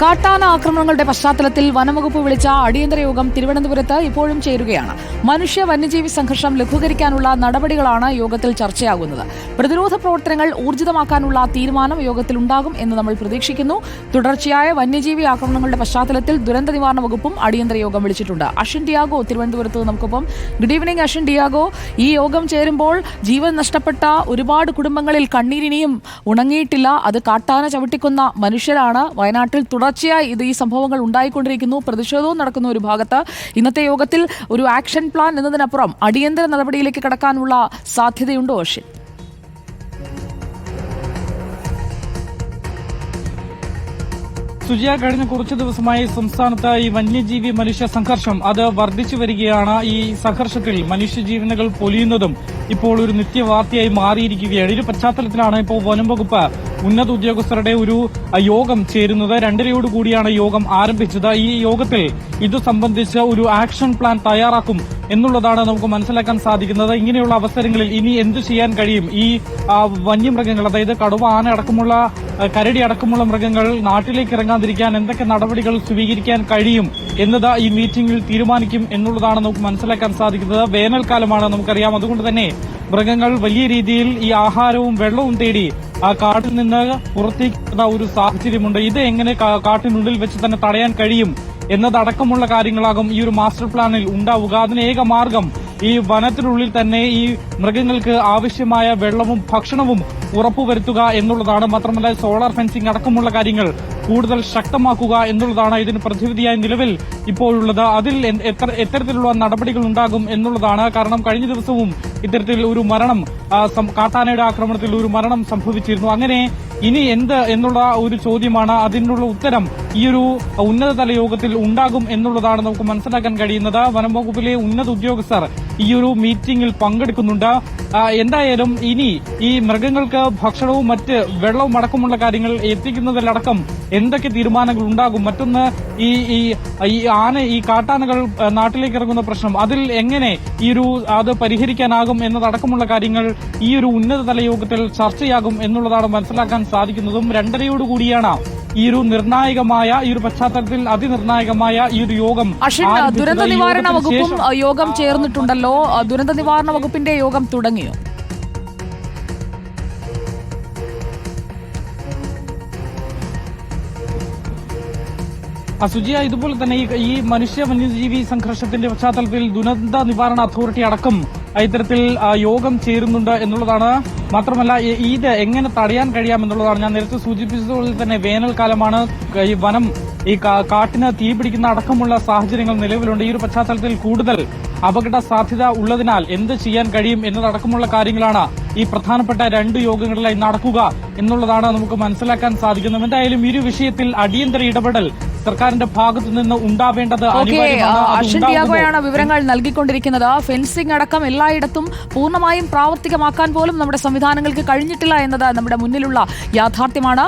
കാട്ടാന ആക്രമണങ്ങളുടെ പശ്ചാത്തലത്തിൽ വനംവകുപ്പ് വിളിച്ച അടിയന്തര യോഗം തിരുവനന്തപുരത്ത് ഇപ്പോഴും ചേരുകയാണ്. മനുഷ്യ വന്യജീവി സംഘർഷം ലഘൂകരിക്കാനുള്ള നടപടികളാണ് യോഗത്തിൽ ചർച്ചയാകുന്നത്. പ്രതിരോധ പ്രവർത്തനങ്ങൾ ഊർജിതമാക്കാനുള്ള തീരുമാനം യോഗത്തിലുണ്ടാകും എന്ന് നമ്മൾ പ്രതീക്ഷിക്കുന്നു. തുടർച്ചയായ വന്യജീവി ആക്രമണങ്ങളുടെ പശ്ചാത്തലത്തിൽ ദുരന്ത നിവാരണ വകുപ്പും അടിയന്തര യോഗം വിളിച്ചിട്ടുണ്ട്. അഷിൻ ഡിയാഗോ തിരുവനന്തപുരത്ത് നമുക്കൊപ്പം. Good evening Ashin Diego. ഈ യോഗം ചേരുമ്പോൾ ജീവൻ നഷ്ടപ്പെട്ട ഒരുപാട് കുടുംബങ്ങളിൽ കണ്ണീരിനിയും ഉണങ്ങിയിട്ടില്ല. അത് കാട്ടാന ചവിട്ടിക്കുന്ന മനുഷ്യരാണ്. വയനാട്ടിൽ തുടർച്ചയായി ഇത് ഈ സംഭവങ്ങൾ ഉണ്ടായിക്കൊണ്ടിരിക്കുന്നു. പ്രതിഷേധവും നടക്കുന്ന ഒരു ഭാഗത്ത് ഇന്നത്തെ യോഗത്തിൽ ഒരു ആക്ഷൻ പ്ലാൻ എന്നതിനപ്പുറം അടിയന്തര നടപടിയിലേക്ക് കടക്കാനുള്ള സാധ്യതയുണ്ടോ അഷിൻ സുജിയ കഴിഞ്ഞ കുറച്ച് ദിവസമായി സംസ്ഥാനത്ത് ഈ വന്യജീവി മനുഷ്യ സംഘർഷം അത് വർദ്ധിച്ചു വരികയാണ്. ഈ സംഘർഷത്തിൽ മനുഷ്യജീവനുകൾ പൊലിയുന്നതും ഇപ്പോൾ ഒരു നിത്യവാർത്തയായി മാറിയിരിക്കുകയാണ്. ഒരു പശ്ചാത്തലത്തിലാണ് ഇപ്പോൾ വനം വകുപ്പ് ഉന്നത ഉദ്യോഗസ്ഥരുടെ ഒരു യോഗം ചേരുന്നത്. രണ്ടരയോട് കൂടിയാണ് യോഗം ആരംഭിച്ചത്. ഈ യോഗത്തിൽ ഇത് സംബന്ധിച്ച് ഒരു ആക്ഷൻ പ്ലാൻ തയ്യാറാക്കും എന്നുള്ളതാണ് നമുക്ക് മനസ്സിലാക്കാൻ സാധിക്കുന്നത്. ഇങ്ങനെയുള്ള അവസരങ്ങളിൽ ഇനി എന്തു ചെയ്യാൻ കഴിയും? ഈ വന്യമൃഗങ്ങൾ അതായത് കടുവ ആന അടക്കമുള്ള കരടി അടക്കമുള്ള മൃഗങ്ങൾ നാട്ടിലേക്ക് ഇറങ്ങാതിരിക്കാൻ എന്തൊക്കെ നടപടികൾ സ്വീകരിക്കാൻ കഴിയും എന്നത് ഈ മീറ്റിംഗിൽ തീരുമാനിക്കും എന്നുള്ളതാണ് നമുക്ക് മനസ്സിലാക്കാൻ സാധിക്കുന്നത്. വേനൽക്കാലമാണ് നമുക്കറിയാം. അതുകൊണ്ട് തന്നെ മൃഗങ്ങൾ വലിയ രീതിയിൽ ഈ ആഹാരവും വെള്ളവും തേടി ആ കാട്ടിൽ നിന്ന് പുറത്തേക്ക് ഒരു സാഹചര്യമുണ്ട്. ഇത് എങ്ങനെ കാട്ടിനുള്ളിൽ വെച്ച് തന്നെ തടയാൻ കഴിയും എന്നതടക്കമുള്ള കാര്യങ്ങളാകും ഈ ഒരു മാസ്റ്റർ പ്ലാനിൽ ഉണ്ടാവുക. അതിന് ഏക മാർഗം ഈ വനത്തിനുള്ളിൽ തന്നെ ഈ മൃഗങ്ങൾക്ക് ആവശ്യമായ വെള്ളവും ഭക്ഷണവും ഉറപ്പുവരുത്തുക എന്നുള്ളതാണ്. മാത്രമല്ല സോളാർ ഫെൻസിംഗ് അടക്കമുള്ള കാര്യങ്ങൾ കൂടുതൽ ശക്തമാക്കുക എന്നുള്ളതാണ് ഇതിന് പ്രതിവിധിയായി നിലവിൽ ഇപ്പോഴുള്ളത്. അതിൽ എത്ര എത്തരത്തിലുള്ള നടപടികൾ ഉണ്ടാകും എന്നുള്ളതാണ്. കാരണം കഴിഞ്ഞ ദിവസവും ഇത്തരത്തിൽ ഒരു മരണം കാട്ടാനയുടെ ആക്രമണത്തിൽ ഒരു മരണം സംഭവിച്ചിരുന്നു. അങ്ങനെ ഇനി എന്ത് എന്നുള്ള ഒരു ചോദ്യമാണ് അതിനുള്ള ഉത്തരം ഈ ഒരു ഉന്നതതല യോഗത്തിൽ ഉണ്ടാകും എന്നുള്ളതാണ് നമുക്ക് മനസ്സിലാക്കാൻ കഴിയുന്നത്. വനം വകുപ്പിലെ ഉന്നത ഉദ്യോഗസ്ഥർ ഈ ഒരു മീറ്റിംഗിൽ പങ്കെടുക്കുന്നുണ്ട്. എന്തായാലും ഇനി ഈ മൃഗങ്ങൾക്ക് ഭക്ഷണവും മറ്റ് വെള്ളവും അടക്കമുള്ള കാര്യങ്ങൾ എത്തിക്കുന്നതിലടക്കം എന്തൊക്കെ തീരുമാനങ്ങൾ ഉണ്ടാകും? മറ്റൊന്ന് ഈ ഈ ആന ഈ കാട്ടാനകൾ നാട്ടിലേക്ക് ഇറങ്ങുന്ന പ്രശ്നം. അതിൽ എങ്ങനെ ഈ ഒരു അത് പരിഹരിക്കാനാകും എന്നതടക്കമുള്ള കാര്യങ്ങൾ ഈ ഒരു ഉന്നതതല യോഗത്തിൽ ചർച്ചയാകും എന്നുള്ളതാണ് മനസ്സിലാക്കാൻ സാധിക്കുന്നതും രണ്ടരയോടുകൂടിയാണ് ഈ ഒരു നിർണായകമായ ഈ ഒരു പശ്ചാത്തലത്തിൽ അതിനിർണായകമായ ഈ ഒരു യോഗം. ദുരന്ത നിവാരണ വകുപ്പും യോഗം ചേർന്നിട്ടുണ്ടല്ലോ ദുരന്ത നിവാരണ വകുപ്പിന്റെ യോഗം തുടങ്ങിയോ അസുജിയ ഇതുപോലെ തന്നെ ഈ- മനുഷ്യ വന്യജീവി സംഘർഷത്തിന്റെ പശ്ചാത്തലത്തിൽ ദുരന്ത നിവാരണ അതോറിറ്റി അടക്കം ഇത്തരത്തിൽ യോഗം ചേരുന്നുണ്ട് എന്നുള്ളതാണ്. മാത്രമല്ല ഇത് എങ്ങനെ തടയാൻ കഴിയാമെന്നുള്ളതാണ് ഞാൻ നേരത്തെ സൂചിപ്പിച്ചതുപോലെ തന്നെ വേനൽക്കാലമാണ്. ഈ വനം ഈ കാട്ടിന് തീ പിടിക്കുന്ന അടക്കമുള്ള സാഹചര്യങ്ങൾ നിലവിലുണ്ട്. ഈ ഒരു പശ്ചാത്തലത്തിൽ കൂടുതൽ അപകട സാധ്യത ഉള്ളതിനാൽ എന്ത് ചെയ്യാൻ കഴിയും എന്നതടക്കമുള്ള കാര്യങ്ങളാണ് ഈ പ്രധാനപ്പെട്ട രണ്ട് യോഗങ്ങളിലായി നടക്കുക എന്നുള്ളതാണ് നമുക്ക് മനസ്സിലാക്കാൻ സാധിക്കുന്നത്. എന്തായാലും ഈ വിഷയത്തിൽ അടിയന്തര ഇടപെടൽ സർക്കാരിന്റെ ഭാഗത്തു നിന്ന് ഉണ്ടാവേണ്ടത് അശ്വിൻ ടിയാഗോയാണ് വിവരങ്ങൾ നൽകിക്കൊണ്ടിരിക്കുന്നത്. ഫെൻസിംഗ് അടക്കം എല്ലായിടത്തും പൂർണമായും പ്രാവർത്തികമാക്കാൻ പോലും നമ്മുടെ സംവിധാനങ്ങൾക്ക് കഴിഞ്ഞിട്ടില്ല എന്നത് നമ്മുടെ മുന്നിലുള്ള യാഥാർത്ഥ്യമാണ്.